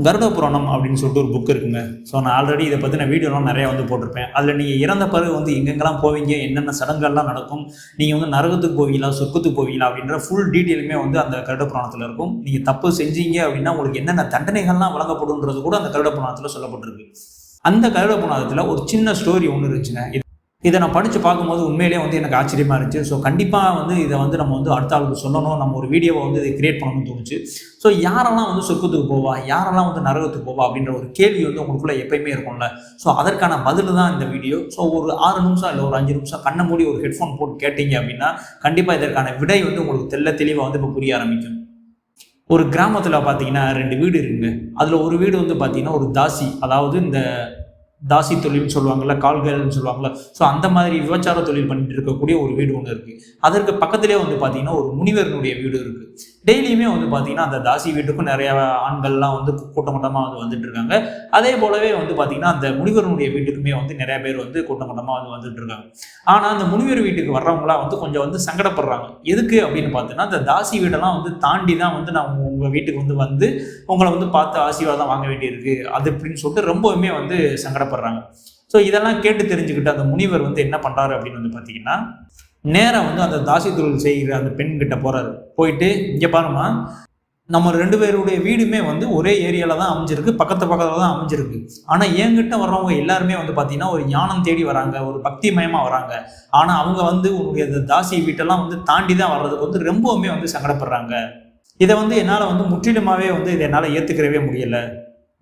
கருட புராணம் அப்படின்னு சொல்லிட்டு ஒரு புக் இருக்குங்க. ஸோ நான் ஆல்ரெடி இதை பற்றின வீடியோலாம் நிறையா வந்து போட்டிருப்பேன். அதில் நீங்கள் இறந்த பிறகு வந்து எங்கெங்கெல்லாம் போவீங்க என்னென்ன சடங்குகள்லாம் நடக்கும் நீங்கள் வந்து நரகத்துக்கு போவீங்களா சொர்க்கத்துக்கு போவீங்களா அப்படின்ற ஃபுல் டீட்டெயிலுமே வந்து அந்த கருட புராணத்தில் இருக்கும். நீங்கள் தப்பு செஞ்சீங்க அப்படின்னா உங்களுக்கு என்னென்ன தண்டனைகள்லாம் வழங்கப்படும்ன்றது கூட அந்த கருட புராணத்தில் சொல்லப்பட்டிருக்கு. அந்த கருட புராணத்தில் ஒரு சின்ன ஸ்டோரி ஒன்று இருந்துச்சுங்க. இது- இதை நான் படித்து பார்க்கும்போது உண்மையிலேயே வந்து எனக்கு ஆச்சரியமாக இருந்துச்சு. ஸோ கண்டிப்பாக வந்து இதை வந்து நம்ம வந்து அடுத்த ஆளுக்கு சொல்லணும். நம்ம ஒரு வீடியோவை வந்து இதை கிரியேட் பண்ணணும்னு தோணுச்சு. ஸோ யாரெல்லாம் வந்து சொர்க்கத்துக்கு போவா? யாரெல்லாம் வந்து நரகத்துக்கு போவா? அப்படின்ற ஒரு கேள்வி வந்து உங்களுக்குள்ளே எப்பயுமே இருக்கும்ல. ஸோ அதற்கான பதில் தான் இந்த வீடியோ ஸோ ஒரு ஆறு நிமிஷம் இல்லை ஒரு அஞ்சு நிமிஷம் கண்ணை மூடி ஒரு ஹெட்ஃபோன் போட்டு கேட்டீங்க அப்படின்னா கண்டிப்பாக இதற்கான விடை வந்து உங்களுக்கு தெள்ள தெளிவாக வந்து இப்போ புரிய ஆரம்பிக்கும். ஒரு கிராமத்தில் பார்த்தீங்கன்னா ரெண்டு வீடு இருக்குங்க அதில் ஒரு வீடு வந்து பார்த்தீங்கன்னா ஒரு தாசி. அதாவது இந்த தாசி தொழில்னு சொல்லுவாங்கள்ல கால்கள்னு சொல்லுவாங்கள்ல ஸோ அந்த மாதிரி விபச்சார தொழில் பண்ணிட்டு இருக்கக்கூடிய ஒரு வீடு ஒன்று இருக்குது அதற்கு பக்கத்துலேயே வந்து பார்த்தீங்கன்னா ஒரு முனிவரனுடைய வீடு இருக்குது டெய்லியுமே வந்து பார்த்தீங்கன்னா அந்த தாசி வீட்டுக்கும் நிறைய ஆண்கள்லாம் வந்து கூட்டம் கூட்டமாக வந்து வந்துட்டு இருக்காங்க. அதே போலவே வந்து பார்த்தீங்கன்னா அந்த முனிவரனுடைய வீட்டுக்குமே வந்து நிறைய பேர் வந்து கூட்டம் கூட்டமாக வந்து வந்துட்டு இருக்காங்க. ஆனால் அந்த முனிவர் வீட்டுக்கு வர்றவங்களாம் வந்து கொஞ்சம் வந்து சங்கடப்படுறாங்க. எதுக்கு அப்படின்னு பார்த்தீங்கன்னா அந்த தாசி வீடெல்லாம் வந்து தாண்டி தான் வந்து நான் உங்கள் வீட்டுக்கு வந்து வந்து உங்களை வந்து பார்த்து ஆசீர்வாதம் வாங்க வேண்டியிருக்கு. அது அப்படின்னு சொல்லிட்டு ரொம்பவுமே வந்து சங்கடப்படுறாங்க. ஸோ இதெல்லாம் கேட்டு தெரிஞ்சுக்கிட்டு அந்த முனிவர் வந்து என்ன பண்ணுறாரு அப்படின்னு வந்து பார்த்தீங்கன்னா நேராக வந்து அந்த தாசி தொழில் செய்கிற அந்த பெண்கிட்ட போகிறாரு போயிட்டு இங்கே பாருமா நம்ம ரெண்டு பேருடைய வீடுமே வந்து ஒரே ஏரியாவில் தான் அமைஞ்சிருக்கு பக்கத்து பக்கத்தில் தான் அமைஞ்சிருக்கு. ஆனால் என்கிட்ட வர்றவங்க எல்லாருமே வந்து பார்த்தீங்கன்னா ஒரு ஞானம் தேடி வராங்க ஒரு பக்தி மயமாக வராங்க. ஆனால் அவங்க வந்து உன்னுடைய அந்த தாசி வீட்டெல்லாம் வந்து தாண்டி தான் வர்றதுக்கு வந்து ரொம்பவுமே வந்து சங்கடப்படுறாங்க. இதை வந்து என்னால் வந்து முற்றிலுமாகவே வந்து இதை என்னால் ஏற்றுக்கிறவே முடியலை.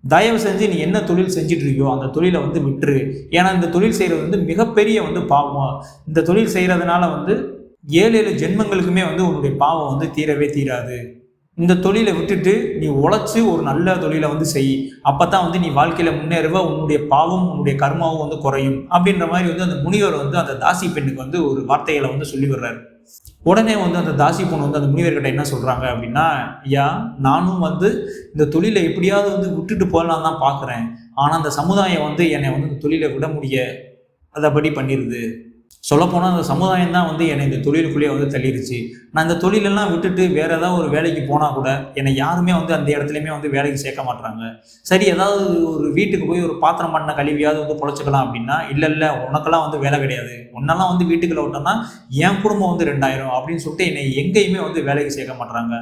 தயவு செஞ்சு நீ என்ன தொழில் செஞ்சுட்டு இருக்கியோ அந்த தொழிலை வந்து விட்டுரு. ஏன்னா இந்த தொழில் செய்கிறது வந்து மிகப்பெரிய வந்து பாவம். இந்த தொழில் செய்கிறதுனால வந்து ஏழு ஏழு ஜென்மங்களுக்குமே வந்து உன்னுடைய பாவம் வந்து தீரவே தீராது. இந்த தொழிலை விட்டுட்டு நீ உழைச்சி ஒரு நல்ல தொழிலை வந்து செய். அப்போ தான் வந்து நீ வாழ்க்கையில் முன்னேறுவ உன்னுடைய பாவம் உன்னுடைய கர்மாவும் வந்து குறையும். அப்படின்ற மாதிரி வந்து அந்த முனிவர் வந்து அந்த தாசி பெண்ணுக்கு வந்து ஒரு வார்த்தைகளை வந்து சொல்லி வர்றாரு. உடனே வந்து அந்த தாசி பொண்ணு வந்து அந்த முனிவர்கிட்ட என்ன சொல்கிறாங்க அப்படின்னா ஐயா நானும் வந்து இந்த தொழிலை எப்படியாவது வந்து விட்டுட்டு போகலான்னு தான் பார்க்குறேன். ஆனால் அந்த சமுதாயம் வந்து என்னை வந்து இந்த தொழிலை விட முடிய அதைப்படி பண்ணிடுது சொல்லப்போனால் அந்த சமுதாயம் தான் வந்து என்னை இந்த தொழிலுக்குள்ளேயே வந்து தள்ளிடுச்சு நான் இந்த தொழிலெல்லாம் விட்டுட்டு வேற ஏதாவது ஒரு வேலைக்கு போனால் கூட என்னை யாருமே வந்து அந்த இடத்துலையுமே வந்து வேலைக்கு சேர்க்க மாட்றாங்க. சரி ஏதாவது ஒரு வீட்டுக்கு போய் ஒரு பாத்திரம் பண்ண கழுவியாவது வந்து பொழைச்சிக்கலாம் அப்படின்னா இல்லை இல்லை உனக்கெல்லாம் வந்து வேலை கிடையாது. உன்னெல்லாம் வந்து வீட்டுக்குள்ள விட்டோம்னா என் குடும்பம் வந்து ரெண்டாயிரம் அப்படின்னு சொல்லிட்டு என்னை எங்கேயுமே வந்து வேலைக்கு சேர்க்க மாட்டுறாங்க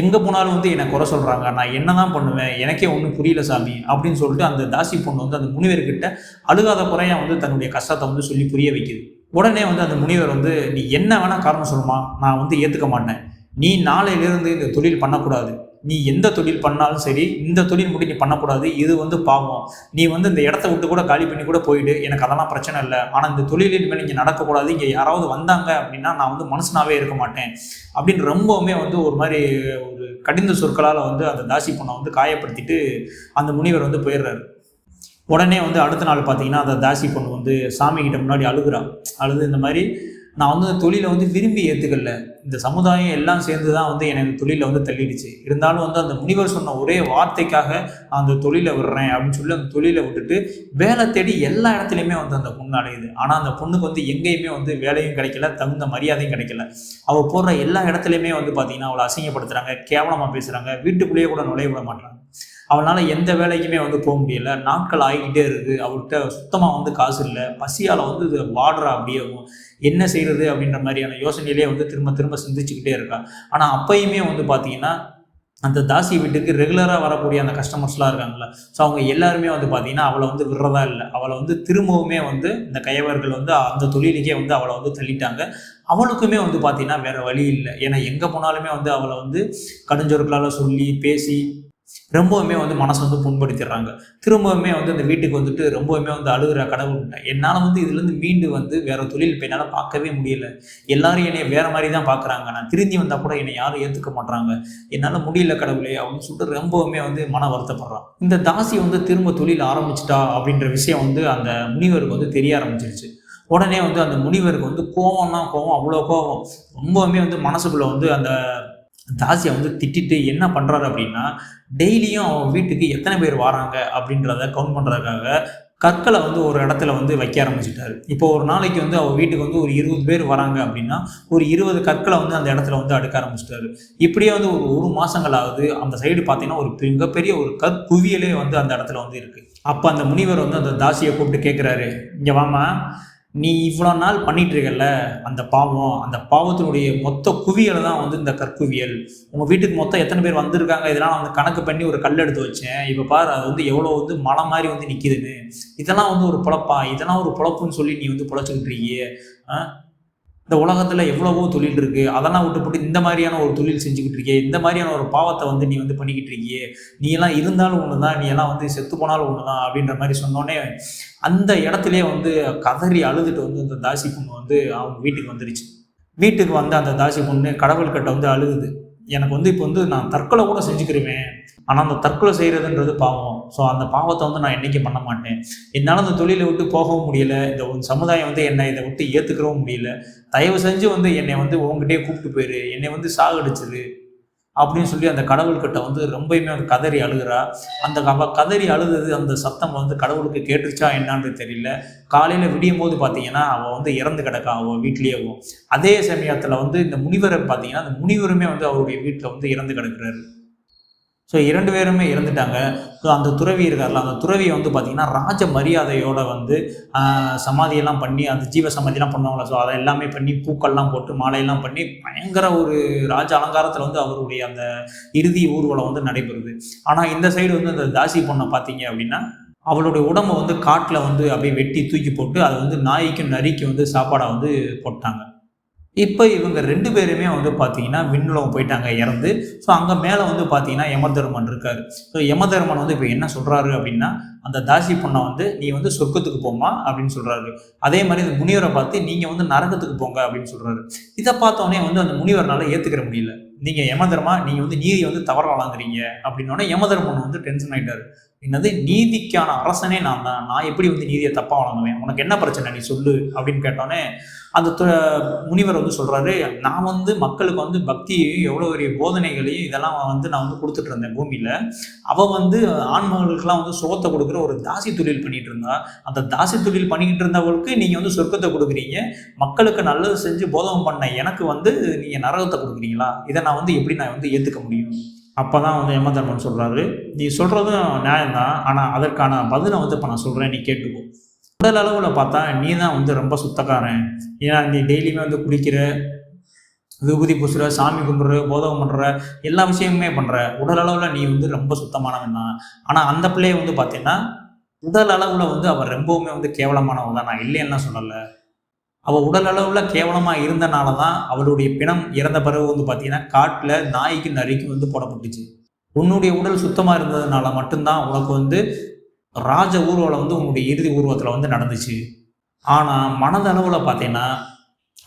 எங்கே போனாலும் வந்து என்னை குறை சொல்கிறாங்க நான் என்ன தான் பண்ணுவேன்? எனக்கே ஒன்றும் புரியல சாமி. அப்படின்னு சொல்லிட்டு அந்த தாசி பொண்ணு வந்து அந்த முனிவர்கிட்ட அழுகாத குறையாக வந்து தன்னுடைய கஷ்டத்தை வந்து சொல்லி புரிய வைக்குது. உடனே வந்து அந்த முனிவர் வந்து நீ என்ன வேணால் காரணம் சொல்லுமா? நான் வந்து ஏற்றுக்க மாட்டேன். நீ நாளையிலிருந்து இந்த தொழில் பண்ணக்கூடாது. நீ எந்த தொழில் பண்ணாலும் சரி இந்த தொழில் மட்டும் நீ பண்ணக்கூடாது. இது வந்து பாவம். நீ வந்து இந்த இடத்த விட்டு கூட காலி பண்ணி கூட போயிடு. எனக்கு அதெல்லாம் பிரச்சனை இல்லை. ஆனால் இந்த தொழில் இனிமேல் இங்கே நடக்கக்கூடாது. இங்கே யாராவது வந்தாங்க அப்படின்னா நான் வந்து மனுஷனாகவே இருக்க மாட்டேன். அப்படின்னு ரொம்பவுமே வந்து ஒரு மாதிரி ஒரு கடிந்த சொற்களால் வந்து அந்த தாசி பொண்ணை வந்து காயப்படுத்திட்டு அந்த முனிவர் வந்து போயிடுறாரு. உடனே வந்து அடுத்த நாள் பார்த்தீங்கன்னா அந்த தாசி பொண்ணு வந்து சாமி கிட்ட முன்னாடி அழுகுறான் அழுது இந்த மாதிரி நான் வந்து அந்த தொழிலை வந்து விரும்பி ஏற்றுக்கல இந்த சமுதாயம் எல்லாம் சேர்ந்து தான் வந்து எனக்கு தொழிலை வந்து தள்ளிடுச்சு. இருந்தாலும் வந்து அந்த முனிவர் சொன்ன ஒரே வார்த்தைக்காக நான் அந்த தொழிலை விடுறேன் அப்படின்னு சொல்லி அந்த தொழிலை விட்டுட்டு வேலை தேடி எல்லா இடத்துலையுமே வந்து அந்த பொண்ணு அடையுது ஆனால் அந்த பொண்ணுக்கு வந்து எங்கேயுமே வந்து வேலையும் கிடைக்கல தகுந்த மரியாதையும் கிடைக்கல. அவள் போடுற எல்லா இடத்துலையுமே வந்து பார்த்தீங்கன்னா அவளை அசிங்கப்படுத்துகிறாங்க கேவலமாக பேசுகிறாங்க வீட்டுக்குள்ளேயே கூட நுழைய விட மாட்டாங்க அவளால் எந்த வேலைக்குமே வந்து போக முடியல. நாட்கள் ஆகிக்கிட்டே இருக்குது அவர்கிட்ட சுத்தமாக வந்து காசு இல்லை. பசியால் வந்து இது வாடுறா அப்படியே என்ன செய்கிறது அப்படின்ற மாதிரியான யோசனையிலே வந்து திரும்ப திரும்ப சிந்திச்சுக்கிட்டே இருக்கா. ஆனால் அப்பயுமே வந்து பார்த்தீங்கன்னா அந்த தாசி வீட்டுக்கு ரெகுலராக வரக்கூடிய அந்த கஸ்டமர்ஸ்லாம் இருக்காங்கல்ல. ஸோ அவங்க எல்லாருமே வந்து பார்த்தீங்கன்னா அவளை வந்து விடுறதா இல்லை. அவளை வந்து திரும்பவுமே வந்து இந்த கையவர்கள் வந்து அந்த தொழிலுக்கே வந்து அவளை வந்து தள்ளிட்டாங்க. அவளுக்குமே வந்து பார்த்தீங்கன்னா வேற வழி இல்லை. ஏன்னா எங்கே போனாலுமே வந்து அவளை வந்து கடுஞ்சொருக்களால் சொல்லி பேசி ரொம்பவுமே வந்து மனசை வந்து புண்படுத்திடுறாங்க. திரும்பவுமே வந்து அந்த வீட்டுக்கு வந்துட்டு ரொம்பவுமே வந்து அழுகிற கடவுள். என்னால் வந்து இதுலேருந்து மீண்டு வந்து வேற தொழில் இப்போ என்னால் பார்க்கவே முடியல. எல்லாரும் என்னை வேற மாதிரி தான் பார்க்குறாங்க. நான் திருந்தி வந்தால் கூட என்னை யாரும் ஏற்றுக்க மாட்றாங்க. என்னால் முடியல கடவுளே அப்படின்னு சொல்லிட்டு ரொம்பவுமே வந்து மன வருத்தப்படுறான். இந்த தாசி வந்து திரும்ப தொழில் ஆரம்பிச்சிட்டா அப்படின்ற விஷயம் வந்து அந்த முனிவருக்கு வந்து தெரிய ஆரம்பிச்சிருச்சு. உடனே வந்து அந்த முனிவருக்கு வந்து கோவம்னா கோவம் அவ்வளோ கோவம். ரொம்பவுமே வந்து மனசுக்குள்ள வந்து அந்த தாசியை வந்து திட்டிட்டு என்ன பண்ணுறாரு அப்படின்னா டெய்லியும் அவன் வீட்டுக்கு எத்தனை பேர் வராங்க அப்படின்றத கவுண்ட் பண்ணுறதுக்காக கற்களை வந்து ஒரு இடத்துல வந்து வைக்க ஆரம்பிச்சிட்டாரு. இப்போ ஒரு நாளைக்கு வந்து அவர் வீட்டுக்கு வந்து ஒரு இருபது பேர் வராங்க அப்படின்னா ஒரு இருபது கற்களை வந்து அந்த இடத்துல வந்து அடுக்க ஆரம்பிச்சிட்டாரு. இப்படியே வந்து ஒரு ஒரு மாசங்கள் ஆகுது அந்த சைடு பார்த்தீங்கன்னா ஒரு மிகப்பெரிய ஒரு கற்குவியலே வந்து அந்த இடத்துல வந்து இருக்கு. அப்போ அந்த முனிவர் வந்து அந்த தாசியை கூப்பிட்டு கேட்குறாரு இங்கே வாமா நீ இவ்வளோ நாள் பண்ணிட்டு இருக்கல அந்த பாவம் அந்த பாவத்தினுடைய மொத்த குவியல் தான் வந்து இந்த கற்குவியல். உங்கள் வீட்டுக்கு மொத்தம் எத்தனை பேர் வந்திருக்காங்க? இதெல்லாம் நான் வந்து கணக்கு பண்ணி ஒரு கல் எடுத்து வச்சேன். இப்போ பாரு அது வந்து எவ்வளோ வந்து மலை மாதிரி வந்து நிற்கிதுன்னு இதெல்லாம் வந்து ஒரு பொழப்பா? இதெல்லாம் ஒரு பொழப்புன்னு சொல்லி நீ வந்து பொழைச்சிக்கிட்டு இருக்கியே. இந்த உலகத்தில் எவ்வளவோ தொழில் இருக்குது அதெல்லாம் விட்டுப்பட்டு இந்த மாதிரியான ஒரு தொழில் செஞ்சுக்கிட்டு இருக்கியே இந்த மாதிரியான ஒரு பாவத்தை வந்து நீ வந்து பண்ணிக்கிட்டு இருக்கியே நீ எல்லாம் இருந்தாலும் ஒன்று தான் நீ எல்லாம் வந்து செத்து போனாலும் ஒன்று தான் அப்படின்ற மாதிரி சொன்னோடனே அந்த இடத்துலயே வந்து கதறி அழுதுட்டு வந்து அந்த தாசி பொண்ணு வந்து அவங்க வீட்டுக்கு வந்துடுச்சு வீட்டுக்கு வந்து அந்த தாசி பொண்ணு கடவுள்கிட்ட வந்து அழுகுது. எனக்கு வந்து இப்போ வந்து நான் தற்கொலை கூட செஞ்சுக்கிருவேன் ஆனால் அந்த தற்கொலை செய்கிறதுன்றது பாவம். ஸோ அந்த பாவத்தை வந்து நான் என்றைக்கும் பண்ண மாட்டேன்? என்னால் அந்த தொழிலை விட்டு போகவும் முடியல. இந்த ஒரு சமுதாயம் வந்து என்னை இதை விட்டு ஏற்றுக்கவும் முடியல. தயவு செஞ்சு வந்து என்னை வந்து உங்ககிட்டயே கூப்பிட்டு போயிரு. என்னை வந்து சாகடிச்சிரு அப்படின்னு சொல்லி அந்த கடவுள்கிட்ட வந்து ரொம்பயுமே வந்து கதறி அழுகிறா. அந்த அவ கதறி அழுதது அந்த சத்தம் வந்து கடவுளுக்கு கேட்டுருச்சா என்னன்னு தெரியல. காலையில் விடியும் போது பார்த்தீங்கன்னா அவள் வந்து இறந்து கிடக்கா அவள் வீட்லேயேவும். அதே சமயத்தில் வந்து இந்த முனிவரை பார்த்தீங்கன்னா அந்த முனிவருமே வந்து அவருடைய வீட்டில் வந்து இறந்து கிடக்குறாரு. ஸோ இரண்டு பேருமே இறந்துட்டாங்க. ஸோ அந்த துறவி இருக்கார்ல அந்த துறவியை வந்து பார்த்தீங்கன்னா ராஜ மரியாதையோட வந்து சமாதியெல்லாம் பண்ணி அந்த ஜீவ சமாதியெல்லாம் பண்ணுவாங்களா ஸோ அதை எல்லாமே பண்ணி பூக்கள்லாம் போட்டு மாலையெல்லாம் பண்ணி பயங்கர ஒரு ராஜ அலங்காரத்தில் வந்து அவருடைய அந்த இறுதி ஊர்வலம் வந்து நடைபெறுது. ஆனால் இந்த சைடு வந்து அந்த தாசி பொண்ணை பார்த்தீங்க அப்படின்னா அவளுடைய உடம்பை வந்து காட்டில் வந்து அப்படியே வெட்டி தூக்கி போட்டு அதை வந்து நாய்க்கும் நரிக்கும் வந்து சாப்பாடை வந்து போட்டாங்க. இப்போ இவங்க ரெண்டு பேருமே வந்து பார்த்தீங்கன்னா விண்ணுலகம் போயிட்டாங்க இறந்து. ஸோ அங்கே மேலே வந்து பார்த்தீங்கன்னா யமதர்மன் இருக்கார். ஸோ யமதர்மன் வந்து இப்போ என்ன சொல்கிறாரு அப்படின்னா அந்த தாசி பொண்ணை வந்து நீ வந்து சொர்க்கத்துக்கு போமா அப்படின்னு சொல்கிறாரு அதே மாதிரி இந்த முனிவரை பார்த்து நீங்கள் வந்து நரகத்துக்கு போங்க அப்படின்னு சொல்கிறாரு இதை பார்த்தோன்னே வந்து அந்த முனிவர்னால ஏற்றுக்கிற முடியல. நீங்கள் யமதர்மா நீங்கள் வந்து நீதியை வந்து தவற வழங்குறீங்க அப்படின்னோடனே யமதர்மன் வந்து டென்ஷன் ஆகிட்டாரு என்னது? நீதிக்கான அரசனே நான் தான். நான் எப்படி வந்து நீதியை தப்பாக வழங்குவேன் உனக்கு என்ன பிரச்சனை? நீ சொல்லு அப்படின்னு கேட்டோன்னே அந்த முனிவர் வந்து சொல்கிறாரு நான் வந்து மக்களுக்கு வந்து பக்தியையும் எவ்வளோ பெரிய போதனைகளையும் இதெல்லாம் வந்து நான் வந்து கொடுத்துட்டு இருந்தேன் பூமியில். அவள் வந்து ஆண்மகளுக்கெல்லாம் வந்து சுகத்தை கொடுக்குற ஒரு தாசி தொழில் பண்ணிட்டு இருந்தா. அந்த தாசி தொழில் பண்ணிக்கிட்டு இருந்தவளுக்கு நீங்கள் வந்து சொர்க்கத்தை கொடுக்குறீங்க. மக்களுக்கு நல்லது செஞ்சு போதகம் பண்ண எனக்கு வந்து நீங்கள் நரகத்தை கொடுக்குறீங்களா? இதை நான் வந்து எப்படி நான் வந்து ஏற்றுக்க முடியும்? அப்போ தான் வந்து யமதர்மன் சொல்கிறாரு நீ சொல்கிறதும் நியாயம்தான். ஆனால் அதற்கான பதிலை வந்து இப்போ நான் சொல்கிறேன் நீ கேட்டுக்கோ. உடல் அளவில் பார்த்தா நீ தான் வந்து ரொம்ப சுத்தக்காரன். ஏன்னா நீ டெய்லியுமே வந்து குளிக்கிற விபூதி பூசுற சாமி கும்பிட்ற போதகம் பண்ணுற எல்லா விஷயமுமே பண்ணுற உடல் அளவில் நீ வந்து ரொம்ப சுத்தமானவன் தான். ஆனால் அந்த பிள்ளைய வந்து பார்த்தீங்கன்னா உடல் அளவில் வந்து அவர் ரொம்பவுமே வந்து கேவலமானவன் தான். நான் இல்லைன்னா சொல்லலை. அவள் உடல் அளவில் கேவலமாக இருந்தனால தான் அவளுடைய பிணம் இறந்த பிறகு வந்து பார்த்தீங்கன்னா காட்டில் நாய்க்கு நரிக்கு வந்து போடப்பட்டுச்சு. உன்னுடைய உடல் சுத்தமாக இருந்ததுனால மட்டும்தான் உனக்கு வந்து ராஜ ஊர்வலம் வந்து உன்னுடைய இறுதி ஊர்வலத்தில் வந்து நடந்துச்சு. ஆனால் மனதளவில் பார்த்தீங்கன்னா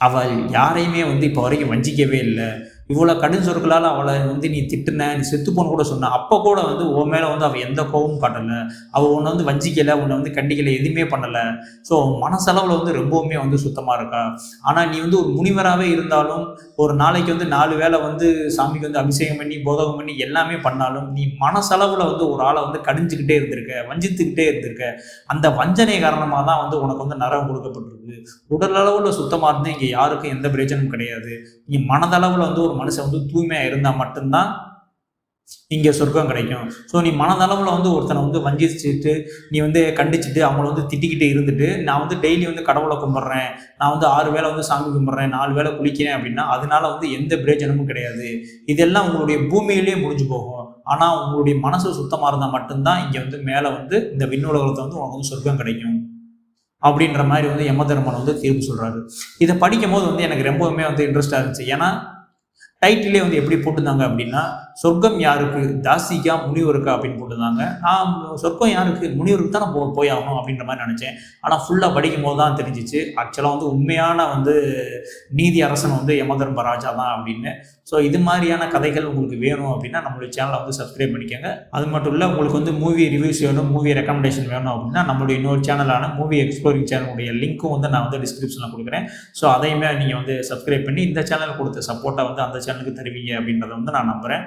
அவள் யாரையுமே வந்து இப்போ வரைக்கும் வஞ்சிக்கவே இல்லை. இவ்வளோ கடும் சொற்களால் அவளை வந்து நீ திட்டுன நீ செத்துப்போன்னு கூட சொன்ன. அப்போ கூட வந்து உன் மேலே வந்து அவள் எந்த கோபமும் காட்டலை. அவள் உன்னை வந்து வஞ்சிக்கலை உன்னை வந்து கண்டிக்கலை எதுவுமே பண்ணலை. ஸோ மனசளவில் வந்து ரொம்பவுமே வந்து சுத்தமாக இருக்கா? ஆனால் நீ வந்து ஒரு முனிவராகவே இருந்தாலும் ஒரு நாளைக்கு வந்து நாலு வேளை வந்து சாமிக்கு வந்து அபிஷேகம் பண்ணி போதகம் பண்ணி எல்லாமே பண்ணாலும் நீ மனசளவில் வந்து ஒரு ஆளை வந்து கடிஞ்சுக்கிட்டே இருந்திருக்க வஞ்சித்துக்கிட்டே இருந்திருக்க. அந்த வஞ்சனை காரணமாக தான் வந்து உனக்கு வந்து நரகம் கொடுக்கப்பட்டிருக்கு. உடல் அளவில் சுத்தமாக இருந்து இங்கே யாருக்கும் எந்த பிரயோஜனமும் கிடையாது. நீ மனதளவில் வந்து ஒரு மனுஷன் வந்து தூய்மையாக இருந்தால் மட்டும்தான் இங்கே சொர்க்கம் கிடைக்கும். ஸோ நீ மனதளவில் வந்து ஒருத்தனை வந்து வஞ்சிச்சுட்டு நீ வந்து கண்டிச்சுட்டு அவங்கள வந்து திட்டிக்கிட்டு இருந்துட்டு நான் வந்து டெய்லி வந்து கடவுளை கும்பிட்றேன். நான் வந்து ஆறு வேளை வந்து சாமி கும்பிட்றேன் நாலு வேளை குளிக்கிறேன் அப்படின்னா அதனால வந்து எந்த பிரயோஜனமும் கிடையாது. இதெல்லாம் உங்களுடைய பூமியிலேயே முடிஞ்சு போகும். ஆனால் உங்களுடைய மனசு சுத்தமாக இருந்தால் மட்டும்தான் இங்கே வந்து மேலே வந்து இந்த விண்ணுலகத்தை வந்து உனக்கு வந்து சொர்க்கம் கிடைக்கும். அப்படின்ற மாதிரி வந்து யமதர்மன் வந்து தீர்ப்பு சொல்கிறாரு இதை படிக்கும் போது வந்து எனக்கு ரொம்பவுமே வந்து இன்ட்ரெஸ்டாக இருந்துச்சு. ஏன்னா டைட்டிலே வந்து எப்படி போட்டிருந்தாங்க அப்படின்னா சொர்க்கம் யாருக்கு? தாசிக்கா முனிவருக்கா அப்படின்னு போட்டிருந்தாங்க. நான் சொர்க்கம் யாருக்கு? முனிவருக்கு தான் நான் போய் ஆகணும் அப்படின்ற மாதிரி நினச்சேன். ஆனால் ஃபுல்லாக படிக்கும் போது தான் தெரிஞ்சிச்சு. ஆக்சுவலாக வந்து உண்மையான வந்து நீதி அரசன் வந்து யமதர்ம ராஜா தான் அப்படின்னு. ஸோ இது மாதிரியான கதைகள் உங்களுக்கு வேணும் அப்படின்னா நம்மளுடைய சேனலை வந்து சப்ஸ்கிரைப் பண்ணிக்கோங்க. அது மட்டும் இல்லை உங்களுக்கு வந்து மூவி ரிவ்யூஸ் வேணும் மூவி ரெக்கமெண்டேஷன் வேணும் அப்படின்னா நம்மளுடைய இன்னொரு சேனலான மூவி எக்ஸ்ப்ளோரிங் சேனலுடைய லிங்க்கும் வந்து நான் வந்து டிஸ்கிரிப்ஷனில் கொடுக்குறேன். ஸோ அதையுமே நீங்கள் வந்து சப்ஸ்கிரைப் பண்ணி இந்த சேனல் கொடுத்த சப்போர்ட்டை வந்து அந்த சேனலுக்கு தருவீங்க அப்படின்றத வந்து நான் நம்புகிறேன்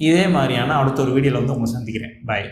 இதே மாதிரியான அடுத்த ஒரு வீடியோவில் வந்து உங்களை சந்திக்கிறேன். பாய்